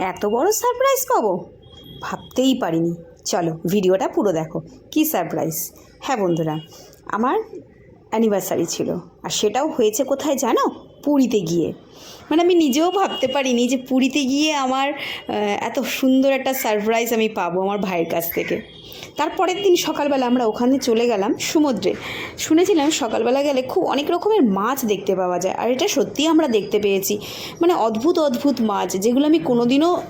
এত বড় সারপ্রাইজ পাবো? ভাবতেই পারিনি। চলো ভিডিওটা পুরো দেখো। কি সারপ্রাইজ হ্যাঁ বন্ধুরা, আমার অ্যানিভার্সারি ছিল। আর সেটাও হয়েছে কোথায় জানো? পুরীতে গিয়ে। মানে আমি নিজেও ভাবতে পারিনি যে পুরীতে গিয়ে আমার এত সুন্দর একটা সারপ্রাইজ আমি পাবো আমার ভাইয়ের কাছ থেকে। তারপরের দিন সকালবেলা আমরা ওখানে চলে গেলাম সমুদ্রে। শুনেছিলাম সকালবেলা গেলে খুব অনেক রকমের মাছ দেখতে পাওয়া যায়। আর এটা সত্যিই আমরা দেখতে পেয়েছি। মানে অদ্ভুত অদ্ভুত মাছ যেগুলো আমি কোনোদিনও,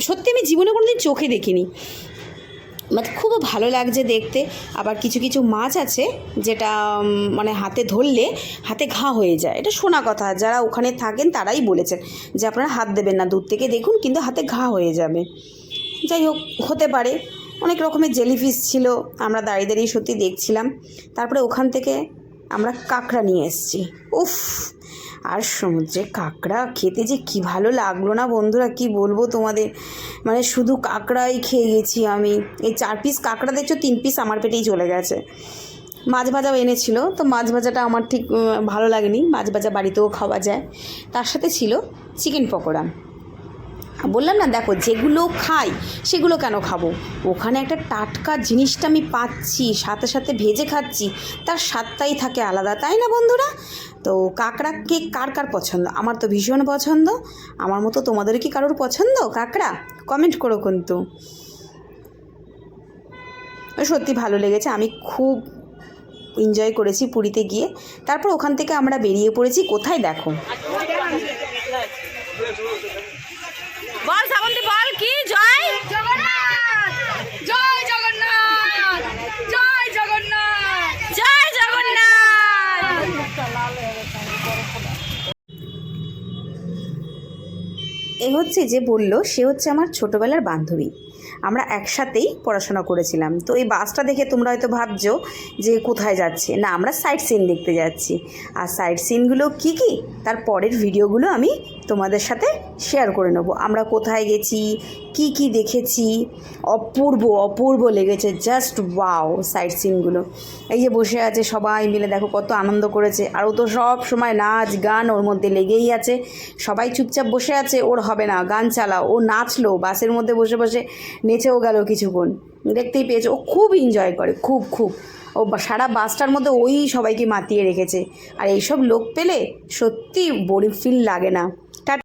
সত্যি আমি জীবনে কোনোদিন চোখে দেখিনি। মানে খুব ভালো লাগছে দেখতে। আবার কিছু কিছু মাছ আছে যেটা মানে হাতে ধরলে হাতে ঘা হয়ে যায়। এটা শোনা কথা, যারা ওখানে থাকেন তারাই বলেছেন যে আপনারা হাত দেবেন না, দূর থেকে দেখুন কিন্তু হাতে ঘা হয়ে যাবে। যাই হোক, হতে পারে। অনেক রকমের জেলিফিশ ছিল, আমরা দাঁড়িয়ে দাঁড়িয়ে সত্যি দেখছিলাম। তারপরে ওখান থেকে আমরা কাঁকড়া নিয়ে এসেছি। উফ! আর সমুদ্রে কাঁকড়া খেতে যে কি ভালো লাগল না বন্ধুরা, কি বলব তোমাদের? মানে শুধু কাঁকড়াই খেয়ে গেছি আমি। এই চার পিস কাঁকড়া দেখছ, তিন পিস আমার পেটেই চলে গেছে। মাছ ভাজাও এনেছিল, তো মাছ ভাজাটা আমার ঠিক ভালো লাগেনি। মাছ ভাজা বাড়িতেও খাওয়া যায়। তার সাথে ছিল চিকেন পকোড়া। বললাম না, দেখো যেগুলো খাই, সেগুলো কেন খাব? ওখানে একটা টাটকা জিনিসটা আমি পাচ্ছি, সাথে সাথে ভেজে খাচ্ছি, তার স্বাদটাই থাকে আলাদা, তাই না বন্ধুরা? তো কাঁকড়া কে কার কার পছন্দ? আমার তো ভীষণ পছন্দ। আমার মতো তোমাদের কি কারোর পছন্দ, কাঁকড়া? কমেন্ট করো কিন্তু। সত্যি ভালো লেগেছে, আমি খুব এনজয় করেছি পুরীতে গিয়ে। তারপর ওখান থেকে আমরা বেরিয়ে পড়েছি, কোথায় দেখো? বল শ্রাবন্তী বল কি? জয়? জগন্নাথ জয় জগন্নাথ জয় জগন্নাথ। জয় জগন্নাথ। এ হচ্ছে যে বলল সে হচ্ছে আমার ছোটবেলার বান্ধবী। আমরা একসাথেই পড়াশোনা করেছিলাম। তো এই বাসটা দেখে তোমরা হয়তো ভাবছ যে কোথায় যাচ্ছে? না, আমরা সাইট সিন দেখতে যাচ্ছি। আর সাইট সিনগুলো কী কী? তার পরের ভিডিওগুলো আমি তোমাদের সাথে শেয়ার করে নেব। আমরা কোথায় গেছি? কি কি দেখেছি? অপূর্ব অপূর্ব লেগেছে। জাস্ট ওয়াও সাইট সিনগুলো এই যে বসে আছে সবাই মিলে, দেখো কত আনন্দ করেছে। আর ও তো সব সময় নাচ, গান ওর মধ্যে লেগেই আছে। সবাই চুপচাপ বসে আছে, ওর হবে না, গান চালাও। ও নাচলো, বাসের মধ্যে বসে বসে নেচেও গেল কিছুক্ষণ দেখতেই পেয়েছে, ও খুব এনজয় করে, খুব খুব। ও সারা বাসটার মধ্যে ওই সবাইকে মাতিয়ে রেখেছে। আর এইসব লোক পেলে সত্যি বোরিং ফিল লাগে না।